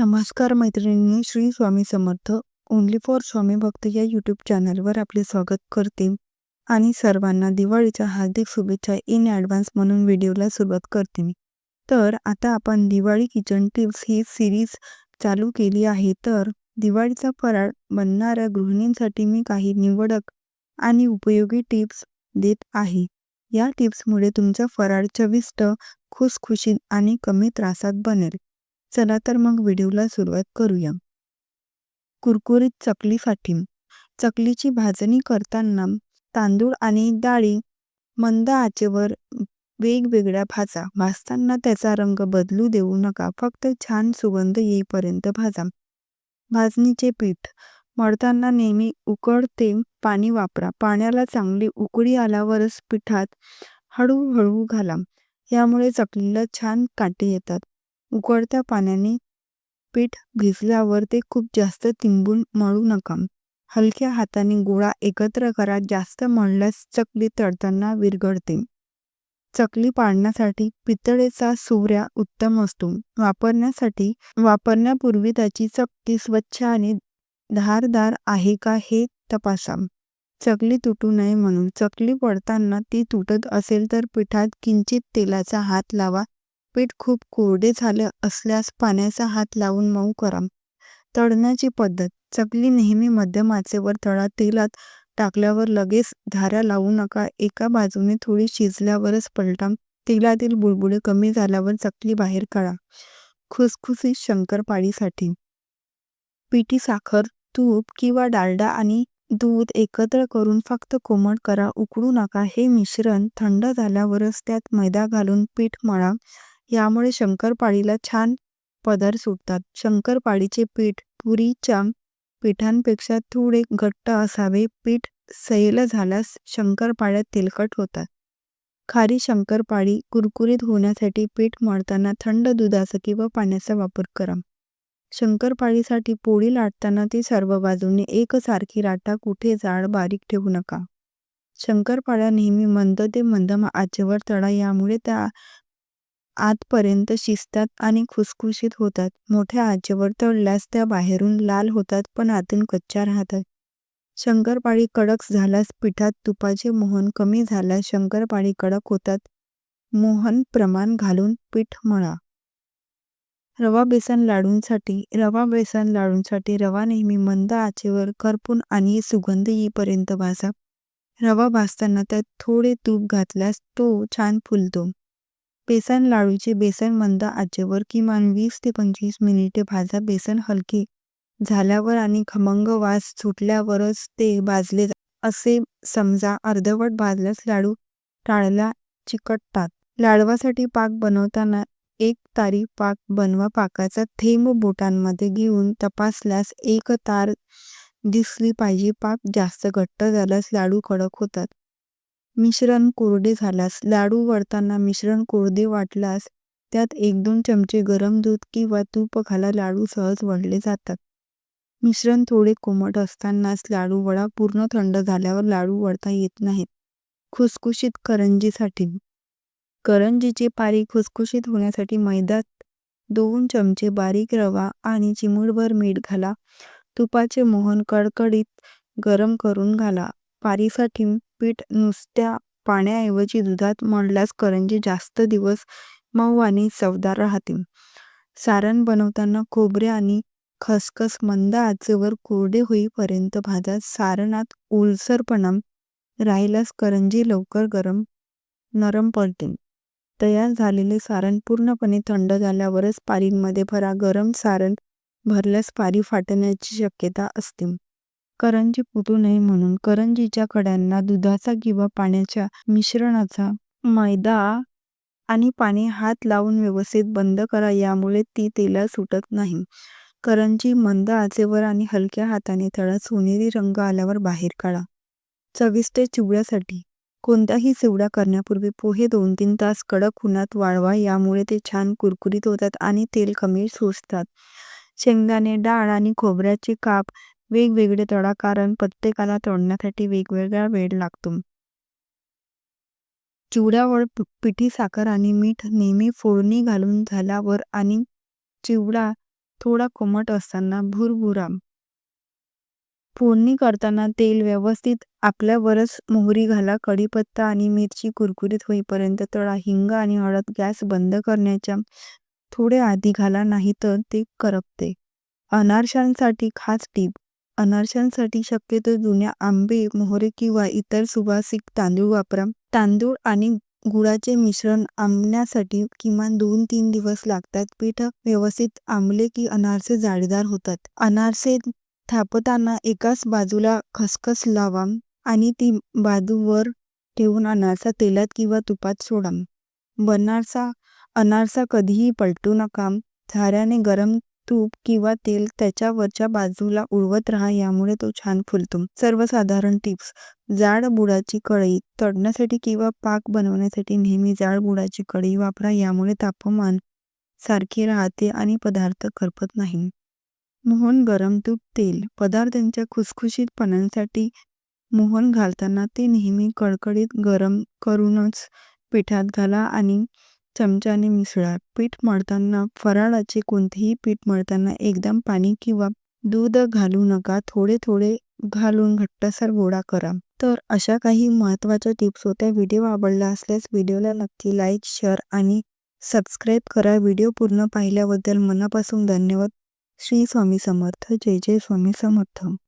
नमस्कार मैत्रिणींनी Shri Swami Samarth. Only for स्वामी भक्त या यूट्यूब चॅनलवर आपले स्वागत करते. आणि सर्वांना दिवाळीच्या हार्दिक शुभेच्छा इन ॲडव्हान्स म्हणून व्हिडिओला सुरुवात करते मी. तर आता आपण दिवाळी किचन टिप्स ही सिरीज चालू केली आहे. तर दिवाळीचा फराळ बनणाऱ्या गृहिणींसाठी मी काही निवडक आणि उपयोगी टिप्स देत आहे. या टिप्समुळे तुमचा फराळ चविष्ट खुसखुशीत आणि कमी त्रासात बनेल. चला तर मग व्हिडिओला सुरुवात करूया. कुरकुरीत चकली फाटीम. चकलीची भाजणी करताना तांदूळ आणि डाळी मंद आचेवर वेगवेगळ्या भाजा. भाजताना त्याचा रंग बदलू देऊ नका. फक्त छान सुगंध येईपर्यंत भाजा. भाजणीचे पीठ. मळताना नेहमी उकळते पाणी वापरा. पाण्याला चांगली उकळी आल्यावरच पिठात हळूहळू घाला. यामुळे चकलीला छान काटे येतात. उकळत्या पाण्याने पीठ भिजल्यावर ते खूप जास्त तिंबून मळू नका. हलक्या हाताने गोळा एकत्र करा जास्त मळल्यास चकली तळताना विरघळते. चकली पाडण्यासाठी पितळेचा सुवऱ्या उत्तम असतो. वापरण्यासाठी वापरण्यापूर्वी त्याची चकती स्वच्छ आणि धारदार आहे का हे तपासा. चकली तुटू नये म्हणून. चकली पडताना ती तुटत असेल तर पिठात किंचित तेलाचा हात लावा. पीठ खूप कोरडे झाले असल्यास पाण्याचा हात लावून मऊ करा. तळण्याची पद्धत. चकली नेहमी मध्यम आचेवर तळा. तेलात टाकल्यावर लगेच धाऱ्या लावू नका. एका बाजूने थोडी शिजल्यावरच पलटा. तेलातील बुडबुडे कमी झाल्यावर चकली बाहेर काढा. खुसखुसीत शंकरपाळीसाठी. पिठी साखर तूप किंवा डालडा आणि दूध एकत्र करून फक्त कोमट करा. उकळू नका. हे मिश्रण थंड झाल्यावरच त्यात मैदा घालून पीठ मळा. यामुळे शंकरपाळीला छान पदर सुटतात. शंकरपाळीचे पीठ पुरीच्या पिठांपेक्षा थोडे घट्ट असावे. पीठ सैल झाल्यास शंकरपाळ्या तेलकट होतात. खारी शंकरपाळी कुरकुरीत होण्यासाठी पीठ मळताना थंड दुधाचा किंवा पाण्याचा वापर करा. शंकरपाळीसाठी पोळी लाटताना ती सर्व बाजूने एकसारखी राटा कुठे जाड बारीक ठेवू नका. शंकरपाळ्या नेहमी मंद ते मंद आचेवर तळा यामुळे त्या आतपर्यंत शिजतात आणि खुसखुशीत होतात. मोठ्या आचेवर तळल्यास त्या बाहेरून लाल होतात पण आतून कच्च्या राहतात. शंकरपाळी कडक झाल्यास पिठात तुपाचे मोहन कमी झाल्यास शंकरपाळी कडक होतात. मोहन प्रमाण घालून पीठ मळा. रवा बेसन लाडूंसाठी रवा बेसन लाडूंसाठी रवा नेहमी मंद आचेवर करपून आणि सुगंध येईपर्यंत भाजा. रवा भाजताना त्यात थोडे तूप घातल्यास तो छान फुलतो. बेसन लाडूचे बेसन मंद आचेवर किमान वीस ते पंचवीस मिनिटे भाजा बेसन हलके झाल्यावर आणि खमंग वास सुटल्यावरच ते भाजले असे समजा अर्धवट भाजल्यास लाडू टाळला चिकटतात. लाडवासाठी पाक बनवताना एक तारी पाक बनवा. पाकाचा थेंब बोटांमध्ये घेऊन तपासल्यास एक तार दिसली पाहिजे. पाक जास्त घट्ट झाल्यास लाडू कडक होतात. मिश्रण कोरडे झाल्यास लाडू वळताना मिश्रण कोरडे वाटल्यास त्यात एक दोन चमचे गरम दूध किंवा तूप घाला लाडू सहज वळले जातात. मिश्रण थोडे कोमट असतानाच लाडू वडा पूर्ण थंड झाल्यावर लाडू वळता येत नाहीत. खुसखुशीत करंजीसाठी. करंजीचे पारी खुसखुशीत होण्यासाठी मैद्यात दोन चमचे बारीक रवा आणि चिमूटभर मीठ घाला. तुपाचे मोहन कडकडीत गरम करून घाला. पारीसाठी पीठ नुसत्या पाण्याऐवजी दुधात मळल्यास करंजी जास्त दिवस मऊ आणि चवदार राहतील सारण बनवताना खोबरे आणि खसखस मंद आचेवर कोरडे होईपर्यंत भाजा सारणात ओलसरपणा राहिल्यास करंजी लवकर गरम नरम पडते. तयार झालेले सारण पूर्णपणे थंड झाल्यावरच पारींमध्ये भरा गरम सारण भरल्यास पारी फाटण्याची शक्यता असते. करंजी फुटू नये म्हणून करंजीच्या कड्यांना दुधाचा किंवा पाण्याच्या मिश्रणाचा मैदा आणि पाणी हात लावून व्यवस्थित बंद करा यामुळे ती तेला सुटत नाही. करंजी मंद आचेवर आणि हलक्या हाताने तळा सोनेरी रंग आल्यावर बाहेर काढा. चविष्ट चिवड्यासाठी कोणताही चिवडा करण्यापूर्वी पोहे दोन तीन तास कडक उन्हात वाळवा यामुळे ते छान कुरकुरीत होतात आणि तेल कमी सोसतात. शेंगदाणे डाळ आणि खोबऱ्याचे काप वेगवेगळे तळा कारण प्रत्येकाला तळण्यासाठी वेगवेगळा वेळ लागतो. चिवड्यावर पिठी साखर आणि मीठ नेहमी फोडणी घालून झाल्यावर आणि चिवडा थोडा कोमट असताना भुरभुरा. फोडणी करताना तेल व्यवस्थित आपल्यावरच मोहरी घाला कढीपत्ता आणि मिरची कुरकुरीत होईपर्यंत तळा हिंग आणि हळद गॅस बंद करण्याच्या थोडे आधी घाला नाही तर ते करपते. अनारशांसाठी खास टीप अनारशांसाठी शक्यतो जुन्या आंबे मोहरे किंवा इतर सुवासिक तांदूळ वापरा. तांदूळ आणि गुळाचे मिश्रण आंबण्यासाठी किमान दोन तीन दिवस लागतात. पीठ व्यवस्थित आंबले की अनारसे जाळीदार होतात. अनारसे थापताना एकाच बाजूला खसखस लावा आणि ती बाजूवर ठेवून अनारसा तेलात किंवा तुपात सोडा. बनारसा अनारसा कधीही पलटू नका. झाऱ्याने गरम तूप किंवा तेल त्याच्या वरच्या बाजूला उडवत राहा यामुळे तो छान फुलतो. सर्वसाधारण टिप्स. जाड बुडाची कढई तळण्यासाठी किंवा पाक बनवण्यासाठी नेहमी जाड बुडाची कढई वापरा यामुळे तापमान सारखे राहते आणि पदार्थ करपत नाही. मोहन गरम तूप तेल पदार्थांच्या खुसखुशीतपणासाठी मोहन घालताना ते नेहमी कडकडीत गरम करूनच पिठात घाला आणि चमच्याने मिसळा पीठ मळताना फराळाचे कोणतेही पीठ मळताना एकदम पाणी किंवा दूध घालू नका. थोडे थोडे घालून घट्टसर गोळा करा. तर अशा काही महत्त्वाच्या टिप्स होत्या. व्हिडिओ आवडला असल्यास व्हिडिओला नक्की लाईक शेअर आणि सबस्क्राईब करा. व्हिडिओ पूर्ण पाहिल्याबद्दल मनापासून धन्यवाद. श्री स्वामी समर्थ. जय जय स्वामी समर्थ.